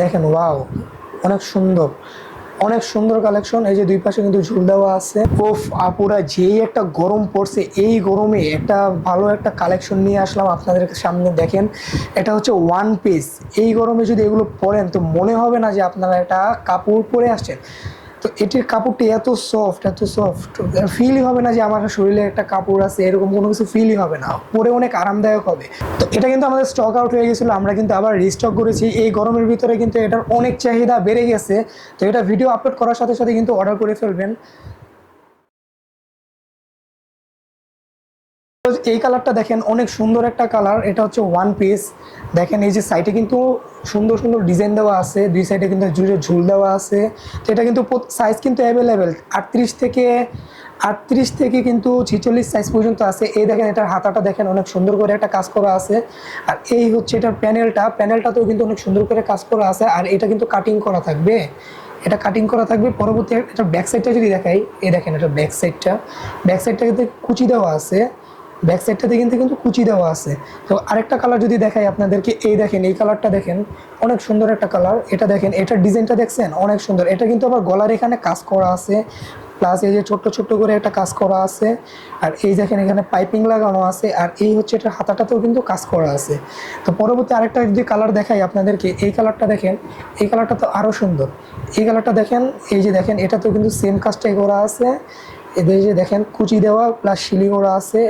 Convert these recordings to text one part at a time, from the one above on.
দেখেন, ওয়াও, অনেক সুন্দর। অনেক সুন্দর কালেকশন। এই যে দুই পাশে কিন্তু ঝুল দেওয়া আছে। ওফ, আপুরা যেই একটা গরম পড়ছে, এই গরমে একটা ভালো একটা কালেকশন নিয়ে আসলাম আপনাদের সামনে। দেখেন, এটা হচ্ছে ওয়ান পিস এই গরমে যদি এগুলো পরেন, তো মনে হবে না যে আপনারা একটা কাপড় পরে আসছেন। তো এটির কাপড়টি এত সফট এত সফট ফিলই হবে না যে আমার শরীরে একটা কাপড় আছে, এরকম কোনো কিছু ফিলই হবে না। পরে অনেক আরামদায়ক হবে। তো এটা কিন্তু আমাদের স্টক আউট হয়ে গেছিল, আমরা কিন্তু আবার রিস্টক করেছি। এই গরমের ভিতরে কিন্তু এটার অনেক চাহিদা বেড়ে গেছে। তো এটা ভিডিও আপলোড করার সাথে সাথে কিন্তু অর্ডার করে ফেলবেন। এই কালারটা দেখেন, অনেক সুন্দর একটা কালার এটা হচ্ছে ওয়ান পিস দেখেন, এই যে সাইডে কিন্তু সুন্দর সুন্দর ডিজাইন দেওয়া আছে, দুই সাইডে কিন্তু জুড়ে ঝুল দেওয়া আছে। তো এটা কিন্তু সাইজ কিন্তু অ্যাভেলেবেল আটত্রিশ থেকে আটত্রিশ থেকে কিন্তু ছিচল্লিশ সাইজ পর্যন্ত আছে। এই দেখেন, এটার হাতাটা দেখেন, অনেক সুন্দর করে একটা কাজ করা আছে। আর এই হচ্ছে এটার প্যানেলটা প্যানেলটাতেও কিন্তু অনেক সুন্দর করে কাজ করা আছে। আর এটা কিন্তু কাটিং করা থাকবে। এটা কাটিং করা থাকবে। পরবর্তী এটা ব্যাক সাইডটা যদি দেখাই, এই দেখেন এটা ব্যাক সাইডটা ব্যাক সাইডটা কিন্তু কুচি দেওয়া আছে। ব্যাক সাইডটাতে কিন্তু কিন্তু কুচি দেওয়া আছে। তো আরেকটা কালার যদি দেখাই আপনাদেরকে, এই দেখেন, এই কালারটা দেখেন, অনেক সুন্দর একটা কালার এটা দেখেন, এটার ডিজাইনটা দেখছেন? অনেক সুন্দর। এটা কিন্তু আবার গলার এখানে কাজ করা আছে। প্লাস এই যে ছোট্ট ছোট্ট করে একটা কাজ করা আছে। আর এই দেখেন, এখানে পাইপিং লাগানো আছে। আর এই হচ্ছে এটার হাতাটাতেও কিন্তু কাজ করা আছে। তো পরবর্তী আরেকটা যদি কালার দেখাই আপনাদেরকে, এই কালারটা দেখেন, এই কালারটা তো আরও সুন্দর। এই কালারটা দেখেন, এই যে দেখেন, এটাতেও কিন্তু সেম কাজটাই করা আছে। এদের যে দেখেন কুচি দেওয়া প্লাস শিলি করা আছে,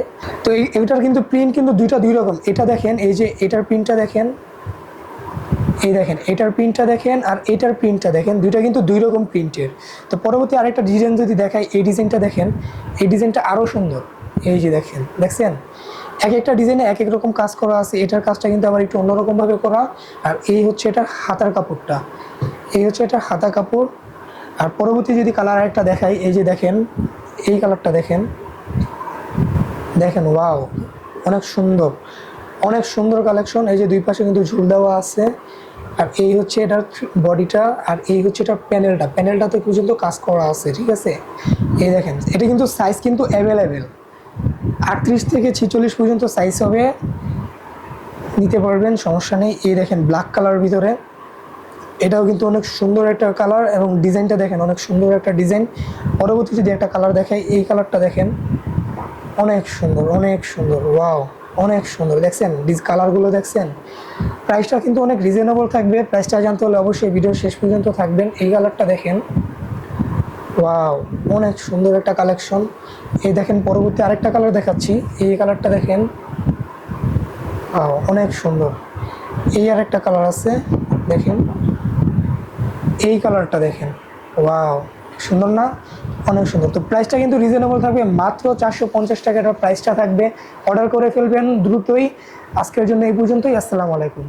তো এই, এটার কিন্তু প্রিন্ট কিন্তু দুইটা দুই রকম। এটা দেখেন, এই যে এটার প্রিন্টটা দেখেন, এই দেখেন, এটার প্রিন্টটা দেখেন আর এটার প্রিন্টটা দেখেন, দুইটা কিন্তু দুই রকম প্রিন্টের তো পরবর্তী আরেকটা ডিজাইন যদি দেখাই, এই ডিজাইনটা দেখেন, এই ডিজাইনটা আরও সুন্দর। এই যে দেখেন, দেখছেন? এক একটা ডিজাইনে এক এক রকম কাজ করা আছে, এটার কাজটা কিন্তু আবার একটু অন্যরকমভাবে করা। আর এই হচ্ছে এটার হাতার কাপড়টা। এই হচ্ছে এটার হাতা কাপড়। আর পরবর্তী যদি কালার আরেকটা দেখাই, এই যে দেখেন এই কালারটা দেখেন। দেখেন, ওয়াও, অনেক সুন্দর। অনেক সুন্দর কালেকশন। এই যে দুই পাশে কিন্তু ঝুল দেওয়া আছে। আর এই হচ্ছে এটার বডিটা, আর এই হচ্ছে এটার প্যানেলটা। প্যানেলটাতে পর্যন্ত কাজ করা আছে, ঠিক আছে? এই দেখেন, এটা কিন্তু সাইজ কিন্তু অ্যাভেলেবেল আটত্রিশ থেকে ছিচল্লিশ পর্যন্ত সাইজ হবে। নিতে পারবেন, সমস্যা নেই। এই দেখেন ব্ল্যাক কালার ভিতরে। এটাও কিন্তু অনেক সুন্দর একটা কালার এবং ডিজাইনটা দেখেন, অনেক সুন্দর একটা ডিজাইন পরবর্তী যদি একটা কালার দেখাই, এই কালারটা দেখেন, অনেক সুন্দর অনেক সুন্দর ওয়াও অনেক সুন্দর। দেখছেন ডিজ কালারগুলো দেখছেন? প্রাইসটা কিন্তু অনেক রিজনেবল থাকবে। প্রাইসটা জানতে হলে অবশ্যই ভিডিও শেষ পর্যন্ত থাকবেন। এই কালারটা দেখেন ওয়াও অনেক সুন্দর একটা কালেকশন এই দেখেন, পরবর্তী আরেকটা কালার দেখাচ্ছি। এই কালারটা দেখেন অনেক সুন্দর। এই আরেকটা কালার আছে, দেখেন। এই কালারটা দেখেন। ওয়াও সুন্দর না? অনেক সুন্দর। তো প্রাইসটা কিন্তু রিজনেবল থাকবে। মাত্র চারশো পঞ্চাশ টাকাটার প্রাইসটা থাকবে। অর্ডার করে ফেলবেন দ্রুতই। আজকের জন্য এই পর্যন্তই। আসসালামু আলাইকুম।